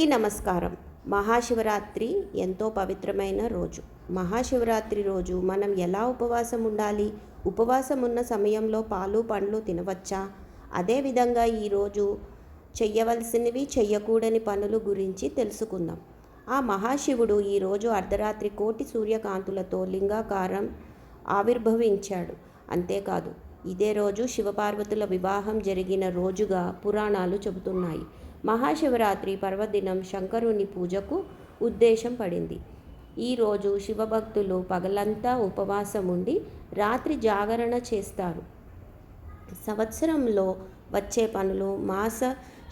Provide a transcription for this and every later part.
అందరికీ నమస్కారం. మహాశివరాత్రి ఎంతో పవిత్రమైన రోజు. మహాశివరాత్రి రోజు మనం ఎలా ఉపవాసం ఉండాలి? ఉపవాసం ఉన్న సమయంలో పాలు పండ్లు తినవచ్చా? అదేవిధంగా ఈరోజు చెయ్యవలసినవి చెయ్యకూడని పనులు గురించి తెలుసుకుందాం. ఆ మహాశివుడు ఈరోజు అర్ధరాత్రి కోటి సూర్యకాంతులతో లింగాకారం ఆవిర్భవించాడు. అంతేకాదు ఇదే రోజు శివపార్వతుల వివాహం జరిగిన రోజుగా పురాణాలు చెబుతున్నాయి. మహాశివరాత్రి పర్వదినం శంకరుని పూజకు ఉద్దేశం పడింది. ఈరోజు శివభక్తులు పగలంతా ఉపవాసం ఉండి రాత్రి జాగరణ చేస్తారు. సంవత్సరంలో వచ్చే పనులు మాస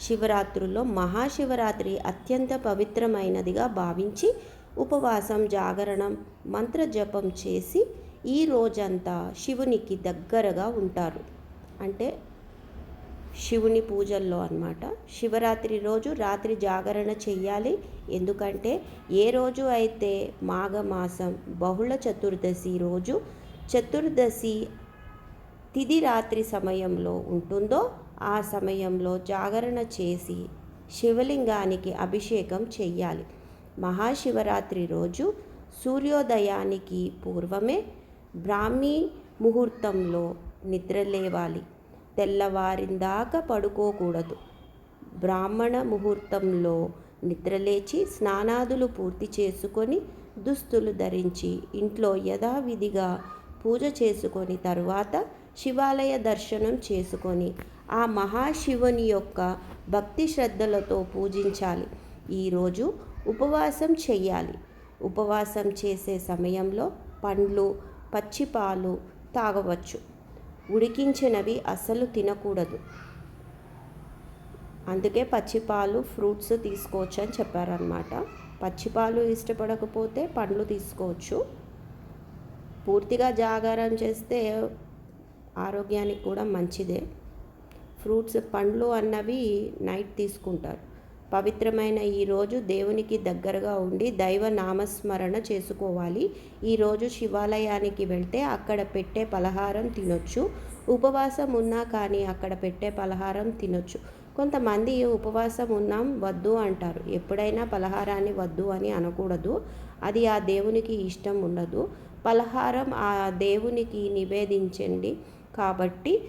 శివరాత్రుల్లో మహాశివరాత్రి అత్యంత పవిత్రమైనదిగా భావించి ఉపవాసం జాగరణం మంత్ర జపం చేసి ఈ రోజంతా శివునికి దగ్గరగా ఉంటారు. అంటే శివుని పూజల్లో అనమాట శివరాత్రి రోజు రాత్రి జాగరణ చెయ్యాలి. ఎందుకంటే ఏ రోజు అయితే మాఘమాసం బహుళ చతుర్దశి రోజు చతుర్దశి తిది రాత్రి సమయంలో ఉంటుందో ఆ సమయంలో జాగరణ చేసి శివలింగానికి అభిషేకం చెయ్యాలి. మహాశివరాత్రి రోజు సూర్యోదయానికి పూర్వమే బ్రాహ్మీ ముహూర్తంలో నిద్రలేవాలి తెల్లవారిందాకా పడుకోకూడదు. బ్రాహ్మణ ముహూర్తంలో నిద్రలేచి స్నానాదులు పూర్తి చేసుకొని దుస్తులు ధరించి ఇంట్లో యథావిధిగా పూజ చేసుకొని తరువాత శివాలయ దర్శనం చేసుకొని ఆ మహాశివుని యొక్క భక్తి శ్రద్ధలతో పూజించాలి. ఈరోజు ఉపవాసం చేయాలి. ఉపవాసం చేసే సమయంలో పండ్లు పచ్చిపాలు తాగవచ్చు. ఉడికించినవి అస్సలు తినకూడదు. అందుకే పచ్చిపాలు ఫ్రూట్స్ తీసుకోవచ్చు అని చెప్పారనమాట పచ్చిపాలు ఇష్టపడకపోతే పండ్లు తీసుకోవచ్చు. పూర్తిగా జాగారం చేస్తే ఆరోగ్యానికి కూడా మంచిదే. ఫ్రూట్స్ పండ్లు అన్నవి నైట్ తీసుకుంటారు. పవిత్రమైన ఈరోజు దేవునికి దగ్గరగా ఉండి దైవ నామస్మరణ చేసుకోవాలి. ఈరోజు శివాలయానికి వెళ్తే అక్కడ పెట్టే పలహారం తినొచ్చు. ఉపవాసం ఉన్నా కానీ అక్కడ పెట్టే పలహారం తినొచ్చు. కొంతమంది ఉపవాసం ఉన్నాం వద్దు అంటారు. ఎప్పుడైనా పలహారాన్ని వద్దు అని అనకూడదు. అది ఆ దేవునికి ఇష్టం ఉండదు. పలహారం ఆ దేవునికి నివేదించండి. కాబట్టి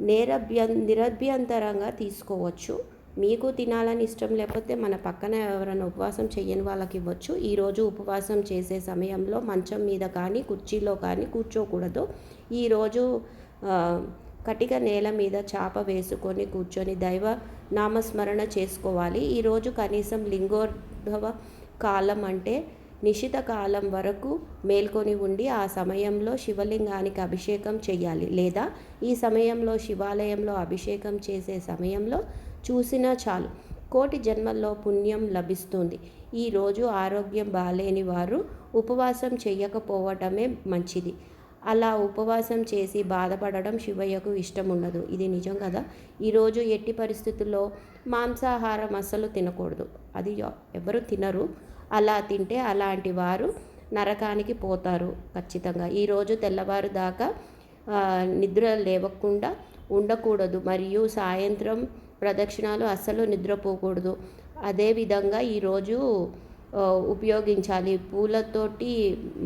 నేరభ్య నిరభ్యంతరంగా తీసుకోవచ్చు. మీకు తినాలని ఇష్టం లేకపోతే మన పక్కన ఎవరైనా ఉపవాసం చేయని వాళ్ళకి ఇవ్వచ్చు. ఈరోజు ఉపవాసం చేసే సమయంలో మంచం మీద కానీ కుర్చీలో కానీ కూర్చోకూడదు. ఈరోజు కటిక నేల మీద చాప వేసుకొని కూర్చొని దైవ నామస్మరణ చేసుకోవాలి. ఈరోజు కనీసం లింగోద్భవ కాలం అంటే నిశిత కాలం వరకు మేల్కొని ఉండి ఆ సమయంలో శివలింగానికి అభిషేకం చేయాలి. లేదా ఈ సమయంలో శివాలయంలో అభిషేకం చేసే సమయంలో చూసినా చాలు. కోటి జన్మల్లో పుణ్యం లభిస్తుంది. ఈరోజు ఆరోగ్యం బాలేని వారు ఉపవాసం చేయకపోవటమే మంచిది. అలా ఉపవాసం చేసి బాధపడడం శివయ్యకు ఇష్టం ఉండదు ఇది నిజం కదా? ఈరోజు ఎట్టి పరిస్థితుల్లో మాంసాహారం అస్సలు తినకూడదు. అది ఎవరు తినరు. అలా తింటే అలాంటి వారు నరకానికి పోతారు ఖచ్చితంగా. ఈరోజు తెల్లవారు దాకా నిద్ర లేవకుండా ఉండకూడదు. మరియు సాయంత్రం ప్రదక్షిణాలు అస్సలు నిద్రపోకూడదు. అదేవిధంగా ఈరోజు ఉపయోగించాలి. పూలతోటి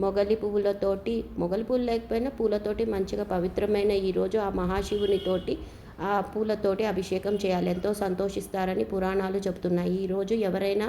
మొగలి పువ్వులతోటి మొగలి పూలు లేకపోయినా పూలతోటి మంచిగా పవిత్రమైన ఈరోజు ఆ మహాశివునితోటి ఆ పూలతోటి అభిషేకం చేయాలి. ఎంతో సంతోషిస్తారని పురాణాలు చెబుతున్నాయి. ఈరోజు ఎవరైనా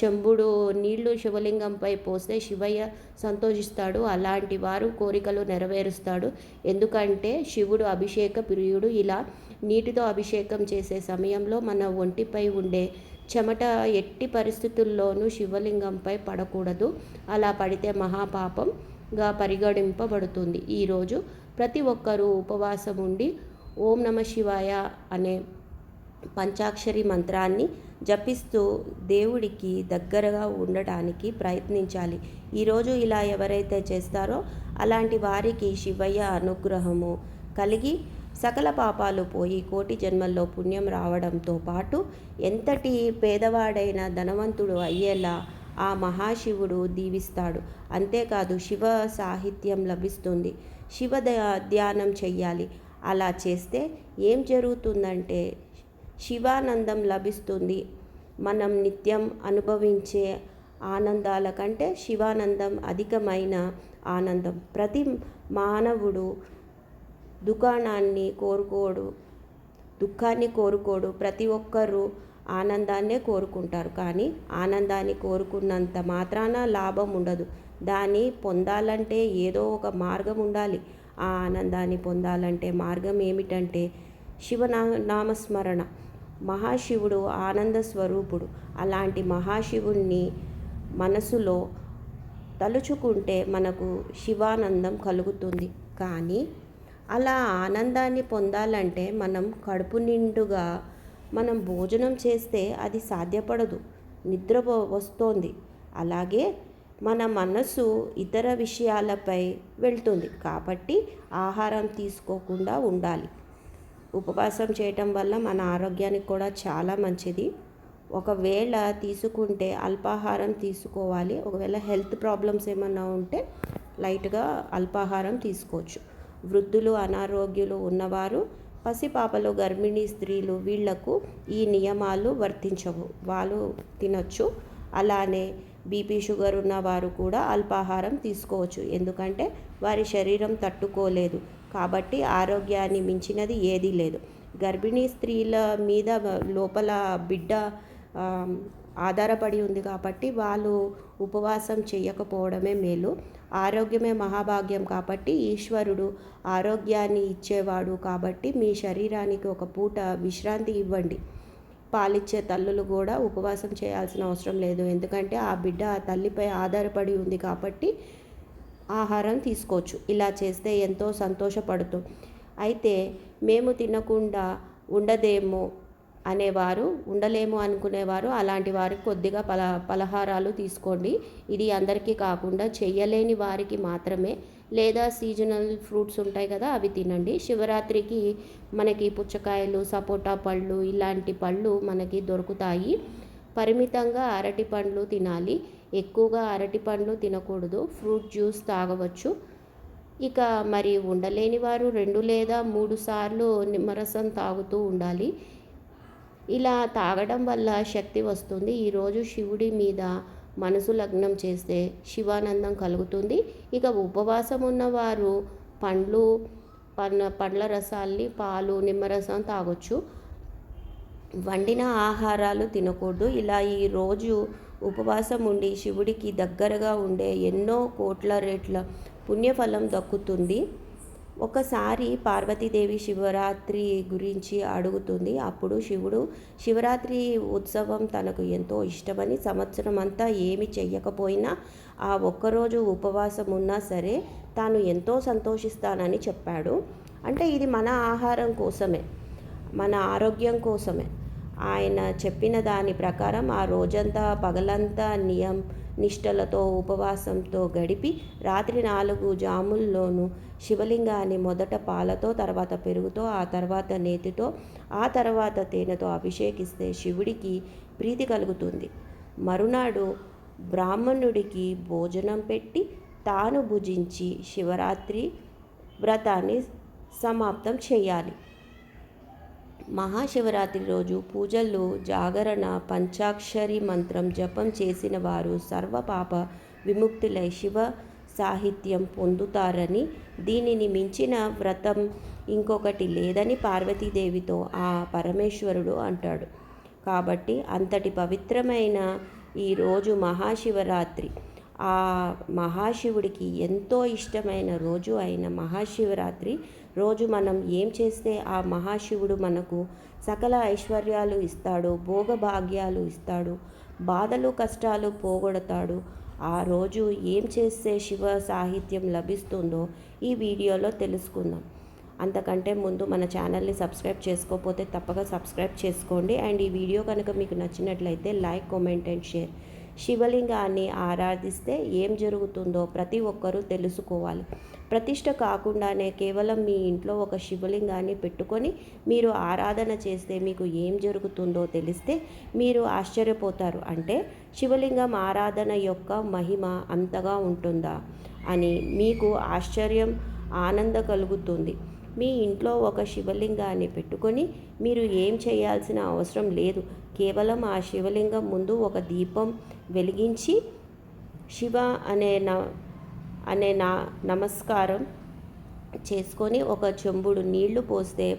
చెంబుడు నీళ్ళు శివలింగంపై పోస్తే శివయ్య సంతోషిస్తాడు. అలాంటి వారు కోరికలు నెరవేరుస్తాడు. ఎందుకంటే శివుడు అభిషేక ప్రియుడు. ఇలా నీటితో అభిషేకం చేసే సమయంలో మన ఒంటిపై ఉండే చెమట ఎట్టి పరిస్థితుల్లోనూ శివలింగంపై పడకూడదు. అలా పడితే మహాపాపంగా పరిగణింపబడుతుంది. ఈరోజు ప్రతి ఒక్కరూ ఉపవాసం ఉండి ఓం నమ శివాయ అనే పంచాక్షరి మంత్రాన్ని జపిస్తూ దేవుడికి దగ్గరగా ఉండటానికి ప్రయత్నించాలి. ఈరోజు ఇలా ఎవరైతే చేస్తారో అలాంటి వారికి శివయ్య అనుగ్రహము కలిగి సకల పాపాలు పోయి కోటి జన్మల్లో పుణ్యం రావడంతో పాటు ఎంతటి పేదవాడైన ధనవంతుడు అయ్యేలా ఆ మహాశివుడు దీవిస్తాడు. అంతేకాదు శివ సాహిత్యం లభిస్తుంది. శివ ధ్యానం చెయ్యాలి. అలా చేస్తే ఏం జరుగుతుందంటే శివానందం లభిస్తుంది. మనం నిత్యం అనుభవించే ఆనందాల కంటే శివానందం అధికమైన ఆనందం. ప్రతి మానవుడు దుకాణాన్ని కోరుకోడు దుఃఖాన్ని కోరుకోడు ప్రతి ఒక్కరూ ఆనందాన్నే కోరుకుంటారు. కానీ ఆనందాన్ని కోరుకున్నంత మాత్రాన లాభం ఉండదు. దాన్ని పొందాలంటే ఏదో ఒక మార్గం ఉండాలి. ఆ ఆనందాన్ని పొందాలంటే మార్గం ఏమిటంటే శివనా నామస్మరణ మహాశివుడు ఆనంద స్వరూపుడు. అలాంటి మహాశివుణ్ణి మనసులో తలుచుకుంటే మనకు శివానందం కలుగుతుంది. కానీ అలా ఆనందాన్ని పొందాలంటే మనం కడుపు నిండుగా మనం భోజనం చేస్తే అది సాధ్యపడదు. నిద్ర వస్తోంది. అలాగే మన మనసు ఇతర విషయాలపై వెళ్తుంది. కాబట్టి ఆహారం తీసుకోకుండా ఉండాలి. ఉపవాసం చేయటం వల్ల మన ఆరోగ్యానికి కూడా చాలా మంచిది. ఒకవేళ తీసుకుంటే అల్పాహారం తీసుకోవాలి. ఒకవేళ హెల్త్ ప్రాబ్లమ్స్ ఏమన్నా ఉంటే లైట్గా అల్పాహారం తీసుకోవచ్చు. వృద్ధులు అనారోగ్యులు ఉన్నవారు పసిపాపలు గర్భిణీ స్త్రీలు వీళ్ళకు ఈ నియమాలు వర్తించవు. వాళ్ళు తినొచ్చు. అలానే బీపీ షుగర్ ఉన్నవారు కూడా అల్పాహారం తీసుకోవచ్చు. ఎందుకంటే వారి శరీరం తట్టుకోలేదు. కాబట్టి ఆరోగ్యాన్ని మించినది ఏదీ లేదు. గర్భిణీ స్త్రీల మీద లోపల బిడ్డ ఆధారపడి ఉంది కాబట్టి వాళ్ళు ఉపవాసం చేయకపోవడమే మేలు. ఆరోగ్యమే మహాభాగ్యం కాబట్టి ఈశ్వరుడు ఆరోగ్యాన్ని ఇచ్చేవాడు కాబట్టి మీ శరీరానికి ఒక పూట విశ్రాంతి ఇవ్వండి. పాలిచ్చే తల్లులు కూడా ఉపవాసం చేయాల్సిన అవసరం లేదు. ఎందుకంటే ఆ బిడ్డ ఆ తల్లిపై ఆధారపడి ఉంది కాబట్టి ఆహారం తీసుకోవచ్చు. ఇలా చేస్తే ఎంతో సంతోషపడుతూ. అయితే మేము తినకుండా ఉండదేమో అనేవారు ఉండలేము అనుకునేవారు. అలాంటి వారికి కొద్దిగా పల పలహారాలు తీసుకోండి. ఇది అందరికీ కాకుండా చెయ్యలేని వారికి మాత్రమే. లేదా సీజనల్ ఫ్రూట్స్ ఉంటాయి కదా అవి తినండి. శివరాత్రికి మనకి పుచ్చకాయలు సపోటా పళ్ళు ఇలాంటి పళ్ళు మనకి దొరుకుతాయి. పరిమితంగా అరటి పండ్లు తినాలి. ఎక్కువగా అరటి పండ్లు తినకూడదు. ఫ్రూట్ జ్యూస్ తాగవచ్చు. ఇక మరి ఉండలేని వారు రెండు లేదా మూడు సార్లు నిమ్మరసం తాగుతూ ఉండాలి. ఇలా తాగడం వల్ల శక్తి వస్తుంది. ఈరోజు శివుడి మీద మనసు లగ్నం చేస్తే శివానందం కలుగుతుంది. ఇక ఉపవాసం ఉన్నవారు పండ్లు పండ్ల పండ్ల రసాల్ని పాలు నిమ్మరసం తాగొచ్చు. వండిన ఆహారాలు తినకూడదు. ఇలా ఈరోజు ఉపవాసం ఉండి శివుడికి దగ్గరగా ఉండే ఎన్నో కోట్ల రేట్ల పుణ్యఫలం దక్కుతుంది. ఒకసారి పార్వతీదేవి శివరాత్రి గురించి అడుగుతుంది. అప్పుడు శివుడు శివరాత్రి ఉత్సవం తనకు ఎంతో ఇష్టమని సంవత్సరం అంతా ఏమి చెయ్యకపోయినా ఆ ఒక్కరోజు ఉపవాసం ఉన్నా సరే తాను ఎంతో సంతోషిస్తానని చెప్పాడు. అంటే ఇది మన ఆహారం కోసమే మన ఆరోగ్యం కోసమే. ఆయన చెప్పిన దాని ప్రకారం ఆ రోజంతా పగలంతా నియం నిష్టలతో ఉపవాసంతో గడిపి రాత్రి నాలుగు జాముల్లోనూ శివలింగాన్ని మొదట పాలతో తర్వాత పెరుగుతో ఆ తర్వాత నేతితో ఆ తర్వాత తేనెతో అభిషేకిస్తే శివుడికి ప్రీతి కలుగుతుంది. మరునాడు బ్రాహ్మణుడికి భోజనం పెట్టి తాను భుజించి శివరాత్రి వ్రతాన్ని సమాప్తం చేయాలి. మహాశివరాత్రి రోజు పూజల్లో జాగరణ పంచాక్షరి మంత్రం జపం చేసిన వారు సర్వపాప విముక్తులై శివ సాహిత్యం పొందుతారని దీనిని మించిన వ్రతం ఇంకొకటి లేదని పార్వతీదేవితో ఆ పరమేశ్వరుడు అంటాడు. కాబట్టి అంతటి పవిత్రమైన ఈరోజు మహాశివరాత్రి. ఆ మహాశివుడికి ఎంతో ఇష్టమైన రోజు అయిన మహాశివరాత్రి రోజు మనం ఏం చేస్తే ఆ మహాశివుడు మనకు సకల ఐశ్వర్యాలు ఇస్తాడు భోగభాగ్యాలు ఇస్తాడు బాధలు కష్టాలు పోగొడతాడు ఆ రోజు ఏం చేస్తే శివ సాహిత్యం లభిస్తుందో ఈ వీడియోలో తెలుసుకుందాం. అంతకంటే ముందు మన ఛానల్ని సబ్స్క్రైబ్ చేసుకోకపోతే తప్పక సబ్స్క్రైబ్ చేసుకోండి. అండ్ ఈ వీడియో కనుక మీకు నచ్చినట్లయితే లైక్ కామెంట్ అండ్ షేర్. శివలింగాన్ని ఆరాధిస్తే ఏం జరుగుతుందో ప్రతి ఒక్కరూ తెలుసుకోవాలి. ప్రతిష్ట కాకుండానే కేవలం మీ ఇంట్లో ఒక శివలింగాన్ని పెట్టుకొని మీరు ఆరాధన చేస్తే మీకు ఏం జరుగుతుందో తెలిస్తే మీరు ఆశ్చర్యపోతారు. అంటే శివలింగం ఆరాధన యొక్క మహిమ అంతగా ఉంటుందా అని మీకు ఆశ్చర్యం ఆనంద కలుగుతుంది. మీ ఇంట్లో ఒక శివలింగాన్ని పెట్టుకొని మీరు ఏం చేయాల్సిన అవసరం లేదు. కేవలం ఆ శివలింగం ముందు ఒక దీపం వెలిగించి శివ అనే న అనే నా నమస్కారం చేసుకొని ఒక చెంబుడు నీళ్ళు పోస్తే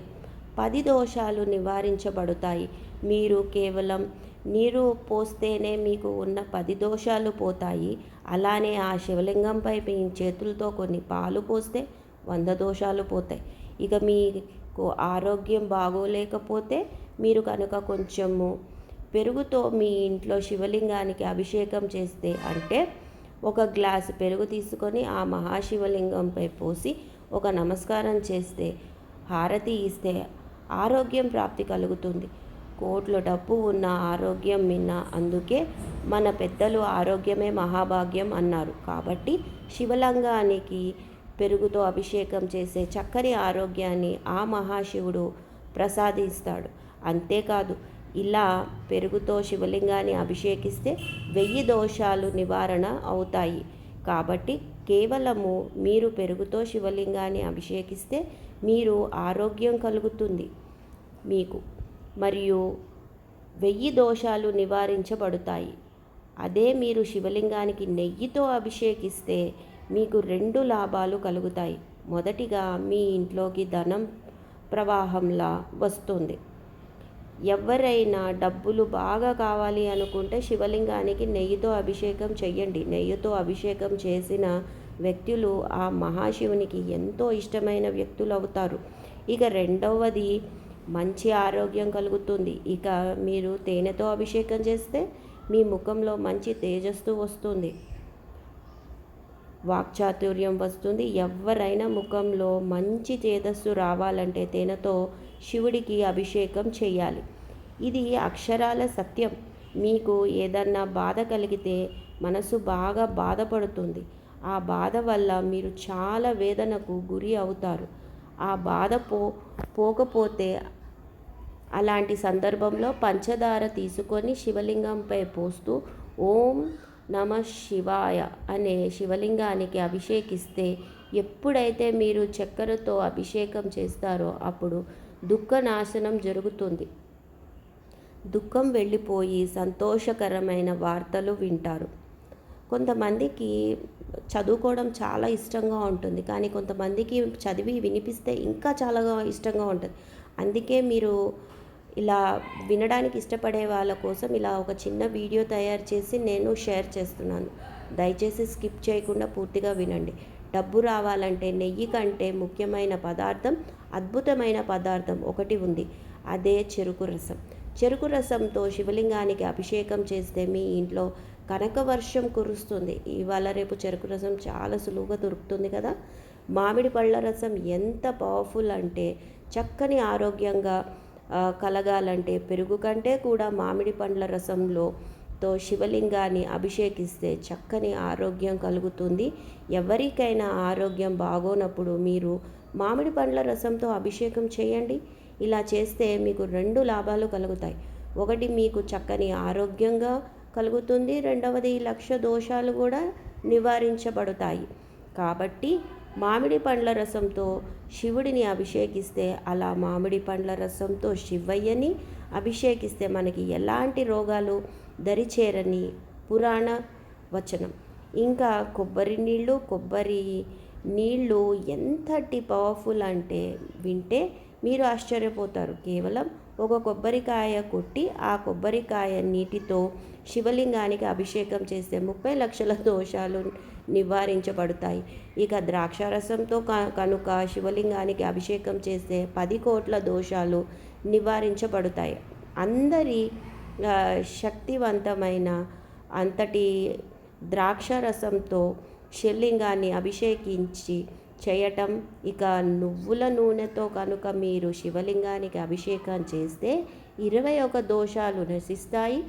పది దోషాలు నివారించబడతాయి. మీరు కేవలం నీరు పోస్తేనే మీకు ఉన్న పది దోషాలు పోతాయి. అలానే ఆ శివలింగంపై మీ చేతులతో కొన్ని పాలు పోస్తే వంద దోషాలు పోతాయి. ఇక మీకు ఆరోగ్యం బాగోలేకపోతే మీరు కనుక కొంచెము పెరుగుతో మీ ఇంట్లో శివలింగానికి అభిషేకం చేస్తే అంటే ఒక గ్లాసు పెరుగు తీసుకొని ఆ మహాశివలింగంపై పోసి ఒక నమస్కారం చేస్తే హారతి ఇస్తే ఆరోగ్యం ప్రాప్తి కలుగుతుంది. కోట్లు డబ్బు ఉన్న ఆరోగ్యం మిన్న అందుకే మన పెద్దలు ఆరోగ్యమే మహాభాగ్యం అన్నారు. కాబట్టి శివలింగానికి పెరుగుతో అభిషేకం చేసే చక్కని ఆరోగ్యాన్ని ఆ మహాశివుడు ప్రసాదిస్తాడు. అంతేకాదు ఇలా పెరుగుతో శివలింగాన్ని అభిషేకిస్తే వెయ్యి దోషాలు నివారణ అవుతాయి. కాబట్టి కేవలము మీరు పెరుగుతో శివలింగాన్ని అభిషేకిస్తే మీరు ఆరోగ్యం కలుగుతుంది మీకు. మరియు వెయ్యి దోషాలు నివారించబడతాయి. అదే మీరు శివలింగానికి నెయ్యితో అభిషేకిస్తే మీకు రెండు లాభాలు కలుగుతాయి. మొదటిగా మీ ఇంట్లోకి ధనం ప్రవాహంలా వస్తుంది. ఎవరైనా డబ్బులు బాగా కావాలి అనుకుంటే శివలింగానికి నెయ్యితో అభిషేకం చెయ్యండి. నెయ్యితో అభిషేకం చేసిన వ్యక్తులు ఆ మహాశివునికి ఎంతో ఇష్టమైన వ్యక్తులు అవుతారు ఇక రెండవది మంచి ఆరోగ్యం కలుగుతుంది. ఇక మీరు తేనెతో అభిషేకం చేస్తే మీ ముఖంలో మంచి తేజస్సు వస్తుంది. వాక్చాతుర్యం వస్తుంది. ఎవరైనా ముఖంలో మంచి తేజస్సు రావాలంటే తేనెతో శివుడికి అభిషేకం చేయాలి. ఇది అక్షరాల సత్యం. మీకు ఏదన్నా బాధ కలిగితే మనసు బాగా బాధపడుతుంది. ఆ బాధ వల్ల మీరు చాలా వేదనకు గురి అవుతారు. ఆ బాధ పో పోకపోతే అలాంటి సందర్భంలో పంచదార తీసుకొని శివలింగంపై పోస్తూ ఓం నమ శివాయ అనే శివలింగానికి అభిషేకిస్తే ఎప్పుడైతే మీరు చక్కెరతో అభిషేకం చేస్తారో అప్పుడు దుఃఖ నాశనం జరుగుతుంది. దుఃఖం వెళ్ళిపోయి సంతోషకరమైన వార్తలు వింటారు. కొంతమందికి చదువుకోవడం చాలా ఇష్టంగా ఉంటుంది. కానీ కొంతమందికి చదివి వినిపిస్తే ఇంకా చాలా ఇష్టంగా ఉంటుంది. అందుకే మీరు ఇలా వినడానికి ఇష్టపడే వాళ్ళ కోసం ఇలా ఒక చిన్న వీడియో తయారు చేసి నేను షేర్ చేస్తున్నాను. దయచేసి స్కిప్ చేయకుండా పూర్తిగా వినండి. డబ్బు రావాలంటే నెయ్యి కంటే ముఖ్యమైన పదార్థం అద్భుతమైన పదార్థం ఒకటి ఉంది. అదే చెరుకు రసం. చెరుకు రసంతో శివలింగానికి అభిషేకం చేస్తే మీ ఇంట్లో కనక వర్షం కురుస్తుంది. ఇవాళ రేపు చెరుకు రసం చాలా సులువుగా దొరుకుతుంది కదా? మామిడి పళ్ళ రసం ఎంత పవర్ఫుల్ అంటే చక్కని ఆరోగ్యంగా కలగాలంటే పెరుగు కంటే కూడా మామిడి పండ్ల రసంలో తో శివలింగాన్ని అభిషేకిస్తే చక్కని ఆరోగ్యం కలుగుతుంది. ఎవరికైనా ఆరోగ్యం బాగోనప్పుడు మీరు మామిడి పండ్ల రసంతో అభిషేకం చేయండి. ఇలా చేస్తే మీకు రెండు లాభాలు కలుగుతాయి. ఒకటి మీకు చక్కని ఆరోగ్యంగా కలుగుతుంది. రెండవది లక్ష దోషాలు కూడా నివారించబడతాయి. కాబట్టి మామిడి పండ్ల రసంతో శివుడిని అభిషేకిస్తే అలా మామిడి పండ్ల రసంతో శివయ్యని అభిషేకిస్తే మనకి ఎలాంటి రోగాలు దరిచేరని పురాణ వచనం. ఇంకా కొబ్బరి నీళ్ళు కొబ్బరి నీళ్ళు ఎంతటి పవర్ఫుల్ అంటే వింటే మీరు ఆశ్చర్యపోతారు. కేవలం ఒక కొబ్బరికాయ కొట్టి ఆ కొబ్బరికాయ నీటితో శివలింగానికి అభిషేకం చేస్తే ముప్పై లక్షల దోషాలు నివారించబడతాయి. ఇక ద్రాక్షారసంతో కనుక శివలింగానికి అభిషేకం చేస్తే పది కోట్ల దోషాలు నివారించబడతాయి. అందరి శక్తివంతమైన అంతటి ద్రాక్షారసంతో శివలింగాన్ని అభిషేకించి చేయటం ఇక నువ్వుల నూనెతో కనుక మీరు శివలింగానికి అభిషేకం చేస్తే ఇరవై ఒక దోషాలు నశిస్తాయి.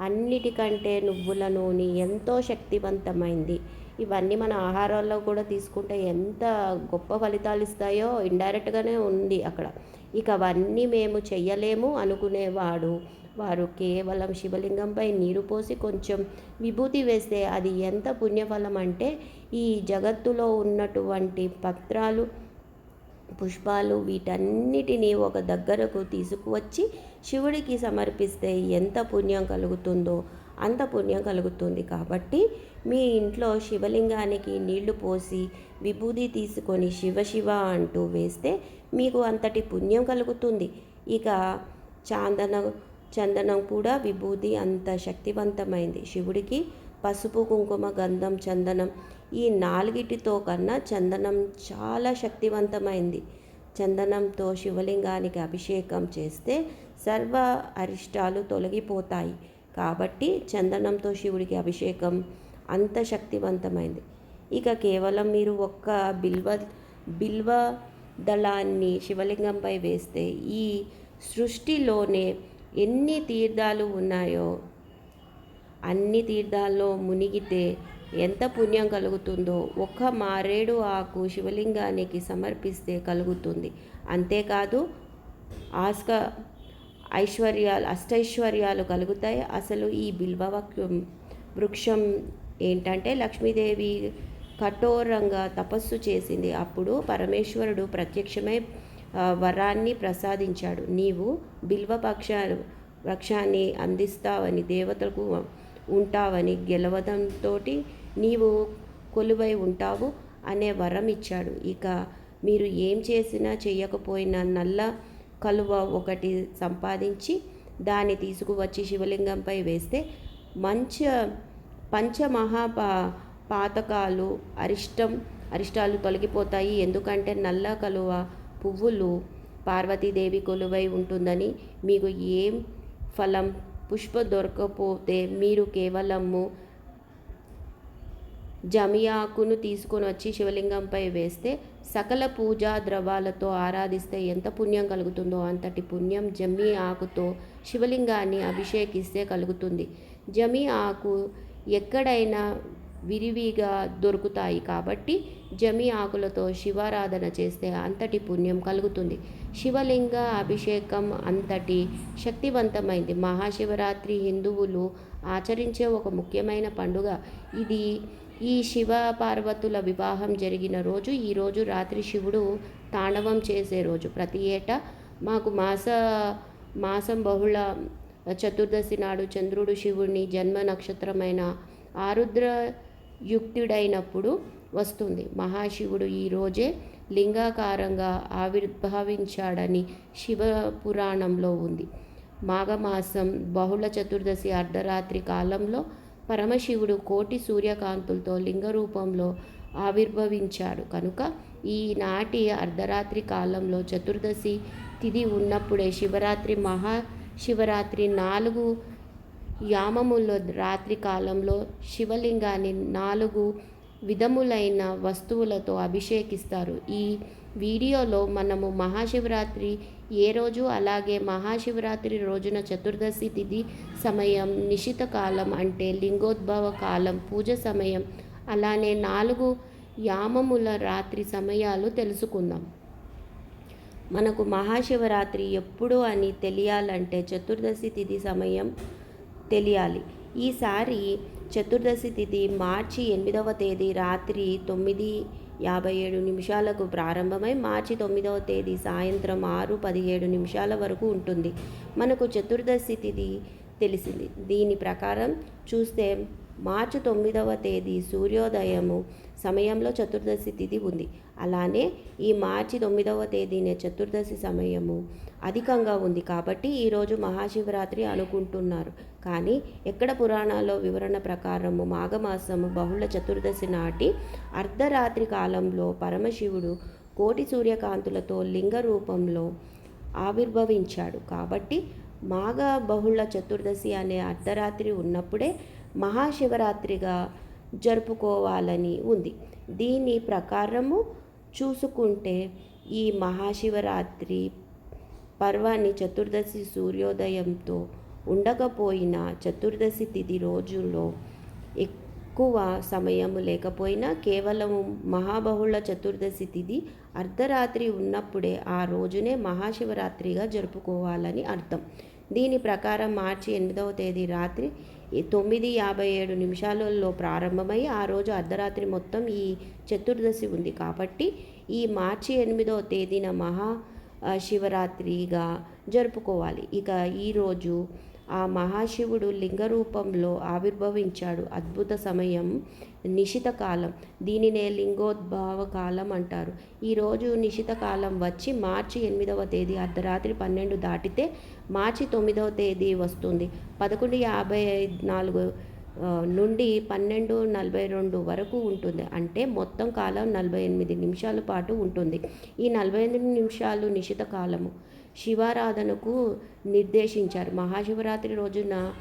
అన్నిటికంటే నువ్వుల నూనె ఎంతో శక్తివంతమైంది. ఇవన్నీ మన ఆహారాల్లో కూడా తీసుకుంటే ఎంత గొప్ప ఫలితాలు ఇస్తాయో ఇండైరెక్ట్గానే ఉంది అక్కడ. ఇక అవన్నీ మేము చెయ్యలేము అనుకునేవాడు వారు కేవలం శివలింగంపై నీరు పోసి కొంచెం విభూతి వేస్తే అది ఎంత పుణ్యఫలం అంటే ఈ జగత్తులో ఉన్నటువంటి పత్రాలు పుష్పాలు వీటన్నిటినీ ఒక దగ్గరకు తీసుకువచ్చి శివుడికి సమర్పిస్తే ఎంత పుణ్యం కలుగుతుందో అంత పుణ్యం కలుగుతుంది. కాబట్టి మీ ఇంట్లో శివలింగానికి నీళ్ళు పోసి విభూది తీసుకొని శివ శివ అంటూ వేస్తే మీకు అంతటి పుణ్యం కలుగుతుంది. ఇక చాందన చందనం కూడా విభూది అంత శక్తివంతమైంది. శివుడికి పసుపు కుంకుమ గంధం చందనం ఈ నాలుగిటితో కన్నా చందనం చాలా శక్తివంతమైంది. చందనంతో శివలింగానికి అభిషేకం చేస్తే సర్వ అరిష్టాలు తొలగిపోతాయి. కాబట్టి చందనంతో శివుడికి అభిషేకం అంత శక్తివంతమైంది. ఇక కేవలం మీరు ఒక్క బిల్వ బిల్వ దళాన్ని శివలింగంపై వేస్తే ఈ సృష్టిలోనే ఎన్ని తీర్థాలు ఉన్నాయో అన్ని తీర్థాల్లో మునిగితే ఎంత పుణ్యం కలుగుతుందో ఒక్క మారేడు ఆకు శివలింగానికి సమర్పిస్తే కలుగుతుంది. అంతేకాదు ఆస్క ఐశ్వర్యాలు అష్టైశ్వర్యాలు కలుగుతాయి. అసలు ఈ బిల్వవక్యం వృక్షం ఏంటంటే లక్ష్మీదేవి కఠోరంగా తపస్సు చేసింది. అప్పుడు పరమేశ్వరుడు ప్రత్యక్షమై వరాన్ని ప్రసాదించాడు. నీవు బిల్వపక్ష వృక్షాన్ని అందిస్తావని దేవతలకు ఉంటావని గెలవడంతో నీవు కొలువై ఉంటావు అనే వరం ఇచ్చాడు. ఇక మీరు ఏం చేసినా చేయకపోయినా నల్ల కలువ ఒకటి సంపాదించి దాన్ని తీసుకువచ్చి శివలింగంపై వేస్తే మంచ పంచమహాపా పాతకాలు అరిష్టం అరిష్టాలు తొలగిపోతాయి. ఎందుకంటే నల్ల కలువ పువ్వులు పార్వతీదేవి కొలువై ఉంటుందని మీకు ఏం ఫలం? పుష్ప దొరకపోతే మీరు కేవలము జమియాకును తీసుకొని వచ్చి శివలింగంపై వేస్తే సకల పూజా ద్రవాలతో ఆరాధిస్తే ఎంత పుణ్యం కలుగుతుందో అంతటి పుణ్యం జమి ఆకుతో శివలింగాన్ని అభిషేకిస్తే కలుగుతుంది. జమి ఆకు ఎక్కడైనా విరివిగా దొరుకుతాయి కాబట్టి జమి ఆకులతో శివారాధన చేస్తే అంతటి పుణ్యం కలుగుతుంది. శివలింగ అభిషేకం అంతటి శక్తివంతమైంది. మహాశివరాత్రి హిందువులు ఆచరించే ఒక ముఖ్యమైన పండుగ. ఇది ఈ శివ పార్వతుల వివాహం జరిగిన రోజు. ఈరోజు రాత్రి శివుడు తాండవం చేసే రోజు. ప్రతి ఏటా మాకు మాస మాసం బహుళ చతుర్దశి నాడు చంద్రుడు శివుడిని జన్మ నక్షత్రమైన ఆరుద్ర యుక్తుడైనప్పుడు వస్తుంది. మహాశివుడు ఈరోజే లింగాకారంగా ఆవిర్భవించాడని శివ పురాణంలో ఉంది. మాఘమాసం బహుళ చతుర్దశి అర్ధరాత్రి కాలంలో పరమశివుడు కోటి సూర్యకాంతులతో లింగ రూపంలో ఆవిర్భవించాడు. కనుక ఈనాటి అర్ధరాత్రి కాలంలో చతుర్దశి తిథి ఉన్నప్పుడే శివరాత్రి మహాశివరాత్రి నాలుగు యామముల్లో రాత్రి కాలంలో శివలింగాన్ని నాలుగు విధములైన వస్తువులతో అభిషేకిస్తారు. ఈ వీడియోలో మనము మహాశివరాత్రి ఏ రోజు అలాగే మహాశివరాత్రి రోజున చతుర్దశి తిథి సమయం నిశిత కాలం అంటే లింగోద్భవ కాలం పూజ సమయం అలానే నాలుగు యామముల రాత్రి సమయాలు తెలుసుకుందాం. మనకు మహాశివరాత్రి ఎప్పుడు అని తెలియాలంటే చతుర్దశి తిథి సమయం తెలియాలి. ఈసారి చతుర్దశి తిథి మార్చి ఎనిమిదవ తేదీ రాత్రి తొమ్మిది యాభై ఏడు నిమిషాలకు ప్రారంభమై మార్చి తొమ్మిదవ తేదీ సాయంత్రం ఆరు పదిహేడు నిమిషాల వరకు ఉంటుంది. మనకు చతుర్దశి తిథి తెలిసింది. దీని ప్రకారం చూస్తే మార్చి తొమ్మిదవ తేదీ సూర్యోదయము సమయంలో చతుర్దశి తిథి ఉంది. అలానే ఈ మార్చి తొమ్మిదవ తేదీనే చతుర్దశి సమయము అధికంగా ఉంది కాబట్టి ఈరోజు మహాశివరాత్రి అనుకుంటున్నారు. కానీ ఎక్కడ పురాణాల్లో వివరణ ప్రకారము మాఘమాసము బహుళ చతుర్దశి నాటి అర్ధరాత్రి కాలంలో పరమశివుడు కోటి సూర్యకాంతులతో లింగ రూపంలో ఆవిర్భవించాడు. కాబట్టి మాఘ బహుళ చతుర్దశి అనే అర్ధరాత్రి ఉన్నప్పుడే మహాశివరాత్రిగా జరుపుకోవాలని ఉంది. దీని ప్రకారము చూసుకుంటే ఈ మహాశివరాత్రి పర్వాన్ని చతుర్దశి సూర్యోదయంతో ఉండకపోయినా చతుర్దశి తిథి రోజుల్లో ఎక్కువ సమయం లేకపోయినా కేవలం మహాబహుళ చతుర్దశి తిథి అర్ధరాత్రి ఉన్నప్పుడే ఆ రోజునే మహాశివరాత్రిగా జరుపుకోవాలని అర్థం. దీని ప్రకారం మార్చి ఎనిమిదవ తేదీ రాత్రి తొమ్మిది యాభై ఏడు నిమిషాలలో ప్రారంభమై ఆ రోజు అర్ధరాత్రి మొత్తం ఈ చతుర్దశి ఉంది. కాబట్టి ఈ మార్చి ఎనిమిదవ తేదీన మహా శివరాత్రిగా జరుపుకోవాలి. ఇక ఈరోజు ఆ మహాశివుడు లింగ రూపంలో ఆవిర్భవించాడు. అద్భుత సమయం నిశిత కాలం. దీనినే లింగోద్భవ కాలం అంటారు. ఈరోజు నిశిత కాలం వచ్చి మార్చి ఎనిమిదవ తేదీ అర్ధరాత్రి పన్నెండు దాటితే మార్చి తొమ్మిదవ తేదీ వస్తుంది. పదకొండు యాభై నాలుగు నుండి పన్నెండు నలభై రెండు వరకు ఉంటుంది. అంటే మొత్తం కాలం నలభై ఎనిమిది నిమిషాల పాటు ఉంటుంది. ఈ నలభై ఎనిమిది నిమిషాలు నిశిత కాలము. శివారాధనకు నిర్దేశించారు. మహాశివరాత్రి రోజున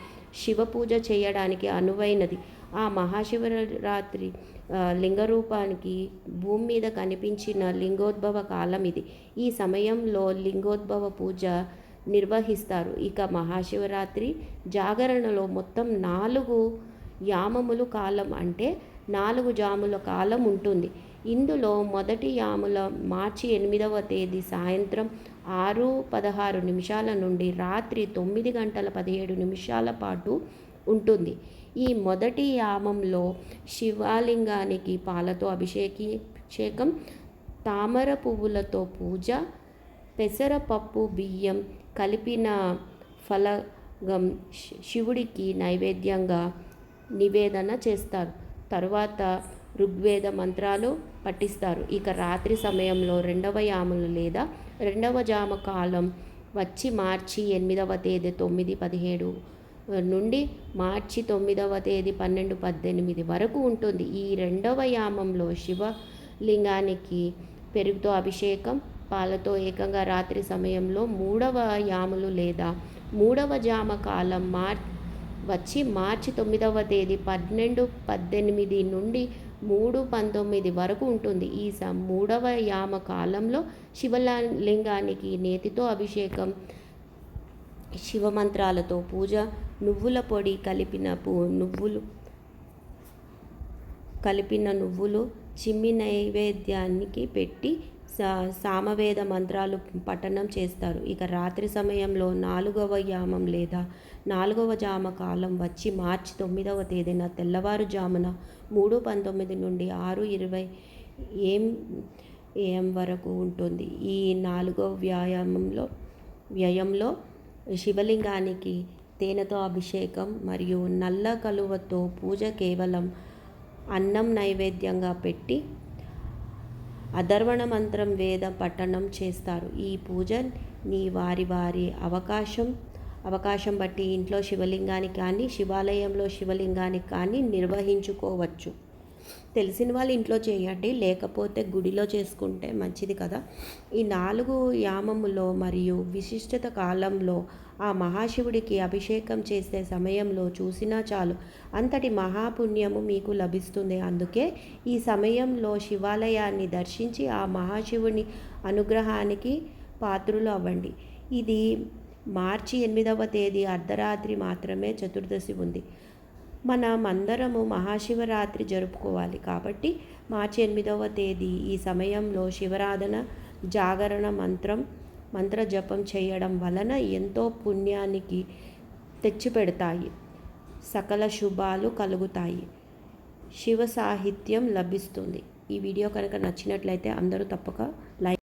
శివ పూజ చేయడానికి అనువైనది. ఆ మహాశివరాత్రి లింగరూపానికి లింగ రూపానికి భూమి మీద కనిపించిన లింగోద్భవ కాలం ఇది. ఈ సమయంలో లింగోద్భవ పూజ నిర్వహిస్తారు. ఇక మహాశివరాత్రి జాగరణలో మొత్తం నాలుగు యామములు కాలం అంటే నాలుగు జాముల కాలం ఉంటుంది. ఇందులో మొదటి యాముల మార్చి ఎనిమిదవ తేదీ సాయంత్రం ఆరు పదహారు నిమిషాల నుండి రాత్రి తొమ్మిది గంటల పదిహేడు నిమిషాల పాటు ఉంటుంది. ఈ మొదటి యామంలో శివలింగానికి పాలతో అభిషేకి అభిషేకం తామర పువ్వులతో పూజ పెసరపప్పు బియ్యం కలిపిన ఫలగం శివుడికి నైవేద్యంగా నివేదన చేస్తారు. తరువాత ఋగ్వేద మంత్రాలు పఠిస్తారు. ఇక రాత్రి సమయంలో రెండవ యాములు లేదా రెండవ జామ కాలం వచ్చి మార్చి ఎనిమిదవ తేదీ తొమ్మిది పదిహేడు నుండి మార్చి తొమ్మిదవ తేదీ పన్నెండు పద్దెనిమిది వరకు ఉంటుంది. ఈ రెండవ యామంలో శివలింగానికి పెరుగుతో అభిషేకం పాలతో ఏకంగా రాత్రి సమయంలో మూడవ యాములు లేదా మూడవ జామ కాలం మార్ వచ్చి మార్చి తొమ్మిదవ తేదీ పన్నెండు పద్దెనిమిది నుండి మూడు పంతొమ్మిది వరకు ఉంటుంది. ఈ స మూడవ యామ కాలంలో శివలింగానికి నేతితో అభిషేకం శివమంత్రాలతో పూజ నువ్వుల పొడి కలిపిన పూ నువ్వులు కలిపిన నువ్వులు చిమ్మి నైవేద్యానికి పెట్టి సామవేద మంత్రాలు పఠనం చేస్తారు. ఇక రాత్రి సమయంలో నాలుగవ యామం లేదా నాలుగవ జామ కాలం వచ్చి మార్చి తొమ్మిదవ తేదీన తెల్లవారుజామున మూడు పంతొమ్మిది నుండి ఆరు ఇరవై ఏం ఏఎం వరకు ఉంటుంది. ఈ నాలుగవ వ్యాయామంలో వ్యయంలో శివలింగానికి తేనెతో అభిషేకం మరియు నల్ల కలువతో పూజ కేవలం అన్నం నైవేద్యంగా పెట్టి అధర్వణ మంత్రం వేద పఠనం చేస్తారు. ఈ పూజ నీ వారి వారి అవకాశం అవకాశం బట్టి ఇంట్లో శివలింగానికి కానీ శివాలయంలో శివలింగానికి కానీ నిర్వహించుకోవచ్చు. తెలిసిన వాళ్ళు ఇంట్లో చేయండి లేకపోతే గుడిలో చేసుకుంటే మంచిది కదా. ఈ నాలుగు యామములో మరియు విశిష్టత కాలంలో ఆ మహాశివుడికి అభిషేకం చేసే సమయంలో చూసినా చాలు అంతటి మహాపుణ్యము మీకు లభిస్తుంది. అందుకే ఈ సమయంలో శివాలయాన్ని దర్శించి ఆ మహాశివుని అనుగ్రహానికి పాత్రులు అవ్వండి. ఇది మార్చి ఎనిమిదవ తేదీ అర్ధరాత్రి మాత్రమే చతుర్దశి ఉంది. మనం అందరము మహాశివరాత్రి జరుపుకోవాలి కాబట్టి మార్చి ఎనిమిదవ తేదీ ఈ సమయంలో శివరాధన జాగరణ మంత్రం మంత్ర జపం చేయడం వలన ఎంతో పుణ్యానికి తెచ్చిపెడతాయి. సకల శుభాలు కలుగుతాయి. శివ సాహిత్యం లభిస్తుంది. ఈ వీడియో కనుక నచ్చినట్లయితే అందరూ తప్పక లైక్